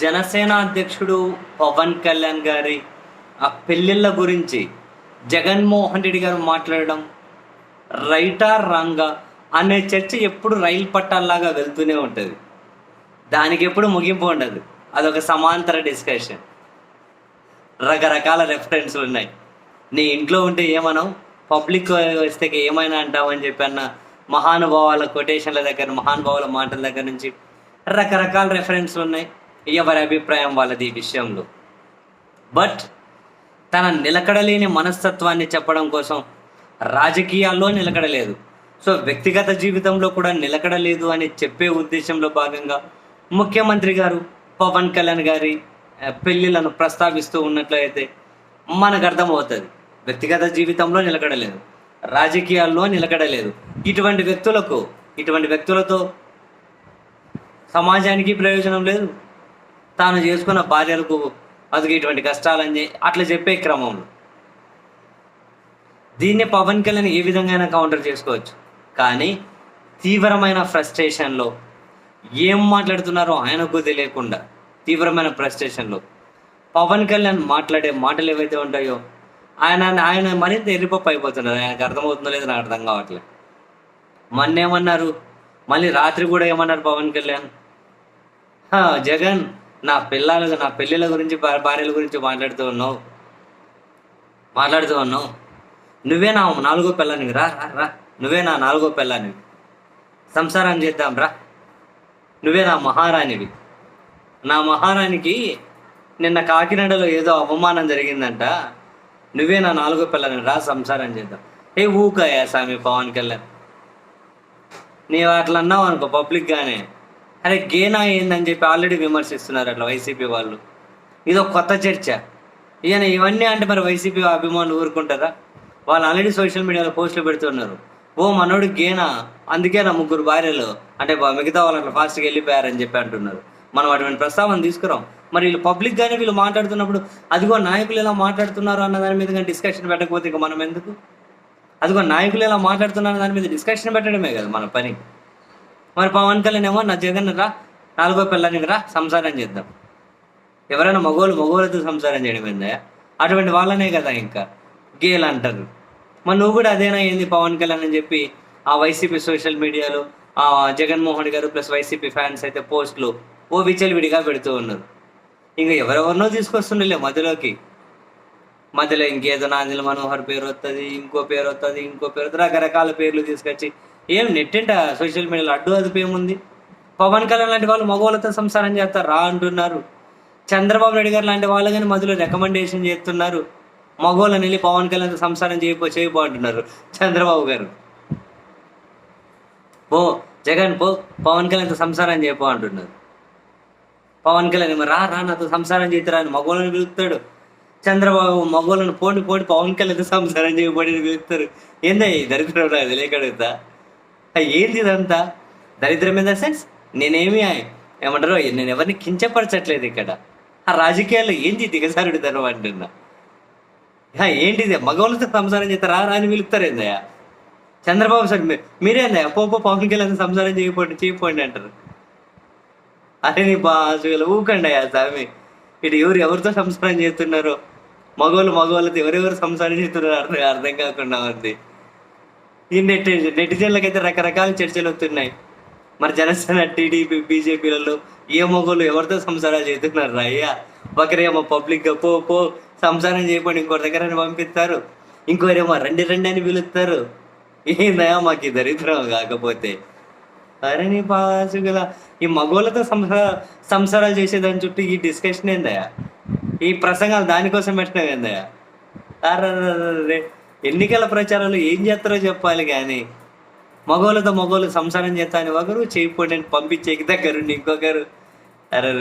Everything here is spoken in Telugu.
జనసేన అధ్యక్షుడు పవన్ కళ్యాణ్ గారి ఆ పెళ్ళిళ్ళ గురించి జగన్మోహన్ రెడ్డి గారు మాట్లాడడం రైటా రాంగా అనే చర్చ ఎప్పుడు రైలు పట్టాల్లాగా వెళ్తూనే ఉంటుంది. దానికి ఎప్పుడు ముగింపు ఉండదు. అదొక సమాంతర డిస్కషన్. రకరకాల రెఫరెన్స్లు ఉన్నాయి. నీ ఇంట్లో ఉంటే ఏమనవు పబ్లిక్ వస్తే ఏమైనా అంటావని చెప్పి అన్న మహానుభావాల కొటేషన్ల దగ్గర మహానుభావుల మాటల దగ్గర నుంచి రకరకాల రెఫరెన్స్లు ఉన్నాయి. ఎవరి అభిప్రాయం వాళ్ళది ఈ విషయంలో? బట్ తన నిలకడలేని మనస్తత్వాన్ని చెప్పడం కోసం రాజకీయాల్లో నిలకడలేదు. సో వ్యక్తిగత జీవితంలో కూడా నిలకడలేదు అని చెప్పే ఉద్దేశంలో భాగంగా ముఖ్యమంత్రి గారు పవన్ కళ్యాణ్ గారి ఆ, పెళ్ళిళ్ళను ప్రస్తావిస్తూ ఉన్నట్లయితే మనకు అర్థమవుతుంది. వ్యక్తిగత జీవితంలో నిలకడలేదు. రాజకీయాల్లో నిలకడలేదు. ఇటువంటి వ్యక్తులకు ఇటువంటి వ్యక్తులతో సమాజానికి ప్రయోజనం లేదు. తాను చేసుకున్న భార్యలకు అదికి ఇటువంటి కష్టాలని అట్లా చెప్పే క్రమంలో. దీన్ని పవన్ కళ్యాణ్ ఏ విధంగా కౌంటర్ చేసుకోవచ్చు. కానీ తీవ్రమైన ఫ్రస్ట్రేషన్లో ఏం మాట్లాడుతున్నారో ఆయనకు తెలియకుండా తీవ్రమైన ఫ్రస్ట్రేషన్లో పవన్ కళ్యాణ్ మాట్లాడే మాటలు ఏవైతే ఉంటాయో ఆయన ఆయన మరింత ఎరిపప్పు అయిపోతున్నారు. ఆయనకు అర్థమవుతుందో లేదో నాకు అర్థం కావట్లేదు మొన్న ఏమన్నారు మళ్ళీ రాత్రి కూడా ఏమన్నారు పవన్ కళ్యాణ్? జగన్ నా పిల్లల నా పెళ్ళిళ్ళ గురించి భార్యల గురించి మాట్లాడుతూ ఉన్నావు. మాట్లాడుతూ ఉన్నావు. నువ్వే నా నాలుగో పిల్లానివి. రా రా, నువ్వే నా నాలుగో పిల్లానివి. సంసారం చేద్దాం రా. నువ్వే నా మహారాణివి. నా మహారాణికి నిన్న కాకినాడలో ఏదో అవమానం జరిగిందంట. నువ్వే నా నాలుగో పిల్లని రా సంసారం చేద్దాం. ఏ ఊకాయా స్వామి పవన్ కళ్యాణ్. నీవు అట్లా అన్నావు అనుకో పబ్లిక్గానే. అరే గేనా ఏందని చెప్పి ఆల్రెడీ విమర్శిస్తున్నారు అట్లా వైసీపీ వాళ్ళు. ఇదో కొత్త చర్చ. ఈయన ఇవన్నీ అంటే మరి వైసీపీ అభిమానులు ఊరుకుంటారా? వాళ్ళు ఆల్రెడీ సోషల్ మీడియాలో పోస్టులు పెడుతున్నారు. ఓ మనోడు గేనా అందుకే నా ముగ్గురు భార్యలు అంటే మిగతా వాళ్ళు అట్లా ఫాస్ట్గా వెళ్ళిపోయారని చెప్పి అంటున్నారు. మనం అటువంటి ప్రస్తావన తీసుకురాం. మరి వీళ్ళు పబ్లిక్గానే వీళ్ళు మాట్లాడుతున్నప్పుడు అదిగో నాయకులు ఎలా మాట్లాడుతున్నారు అన్న దాని మీద డిస్కషన్ పెట్టకపోతే ఇక మనం ఎందుకు? అదిగో నాయకులు ఎలా మాట్లాడుతున్నారు దాని మీద డిస్కషన్ పెట్టడమే కదా మన పని. మరి పవన్ కళ్యాణ్ ఏమో నా జగన్ రా నాలుగో పిల్లని రా సంసారం చేద్దాం. ఎవరైనా మగోళ్ళు మగోళ్ళతో సంసారం చేయడం ఏందా అటువంటి వాళ్ళనే కదా ఇంకా గేల్ అంటారు. మరి నువ్వు కూడా అదేనా ఏంది పవన్ కళ్యాణ్ అని చెప్పి ఆ వైసీపీ సోషల్ మీడియాలో ఆ జగన్మోహన్ గారు ప్లస్ వైసీపీ ఫ్యాన్స్ అయితే పోస్టులు ఓ విడిగా పెడుతూ ఉన్నారు. ఇంకా ఎవరెవరినో తీసుకొస్తుండలే మధ్యలోకి. మధ్యలో ఇంకేదో నాందిల మనోహర్ పేరు వస్తుంది ఇంకో పేరు వస్తుంది ఇంకో పేరు వస్తుంది రకరకాల పేర్లు తీసుకొచ్చి ఏం నెట్టింట సోషల్ మీడియాలో అడ్డు అదుపు ఏముంది? పవన్ కళ్యాణ్ లాంటి వాళ్ళు మగవాళ్ళతో సంసారం చేస్తారు రా అంటున్నారు. చంద్రబాబు నాయుడు గారు లాంటి వాళ్ళు కానీ మధ్యలో రికమెండేషన్ చేస్తున్నారు. మగవాళ్ళని వెళ్ళి పవన్ కళ్యాణ్తో సంసారం చేయపో చేయబో అంటున్నారు చంద్రబాబు గారు. పో జగన్ పో పవన్ కళ్యాణ్తో సంసారం చేయబో అంటున్నారు. పవన్ కళ్యాణ్ ఏమో రా రా నాతో సంసారం చేతురా అని మగవాళ్ళని పిలుస్తాడు. చంద్రబాబు మగవాళ్ళని పోటీ పోటీ పవన్ కళ్యాణ్ సంసారం చేయబడి అని పిలుస్తారు. ఏందా ఈ దరిద్రం నాకు తెలియకడుగుతా ఏంది ఇదంతా దరిద్రం ఇన్ ద సెన్స్? నేనేమి ఏమంటారు? నేను ఎవరిని కించపరచట్లేదు ఇక్కడ. ఆ రాజకీయాల్లో ఏంది దిగసారుడి ధనం అంటున్నా? హా, ఏంటిది? మగవాళ్ళతో సంసారం చేస్తారా రా అని పిలుస్తారు ఏందయ్యా చంద్రబాబు సార్ మీ- మీరేందయ్యా పోపో పవన్ కళ్యాణ్ సంసారం చేయకపోండి చేయకపోండి అంటారు. అరే నీ బాసులు ఊకండి అయ్యా స్వామి. ఇటు ఎవరు ఎవరితో సంసారం చేస్తున్నారు? మగవాళ్ళు మగవాళ్ళతో ఎవరెవరు సంసారం చేస్తున్నారో అర్థం అర్థం కాకుండా ఉంది. ఈ నెట్ అయితే రకరకాల చర్చలు వస్తున్నాయి. మరి జనసేన టీడీపీ బీజేపీలలో ఏ మొగోళ్ళు ఎవరితో సంసారాలు చేస్తున్నారు రాయ్యా ఒకరేమో పబ్లిక్గా పో పో సంసారం చేయకుండా ఇంకో దగ్గర పంపిస్తారు. ఇంకోరేమో రండి రండి అని పిలుస్తారు. ఏందయ్యా మాకు ఈ దరిద్రం కాకపోతే? అరే నీ పాసుగల ఈ మగోళ్ళతో సంసార సంసారాలు చేసేదాని చుట్టూ ఈ డిస్కషన్ ఏందయ్యా? ఈ ప్రసంగాలు దానికోసం పెట్టినవి ఏందయ్యా? అరే ఎన్నికల ప్రచారాలు ఏం చేస్తారో చెప్పాలి కానీ మగవాళ్ళతో మగవాళ్ళు సంసారం చేస్తా అని ఒకరు చేయకపోయి అని పంపించేకి దగ్గరుండి ఇంకొకరు. అరే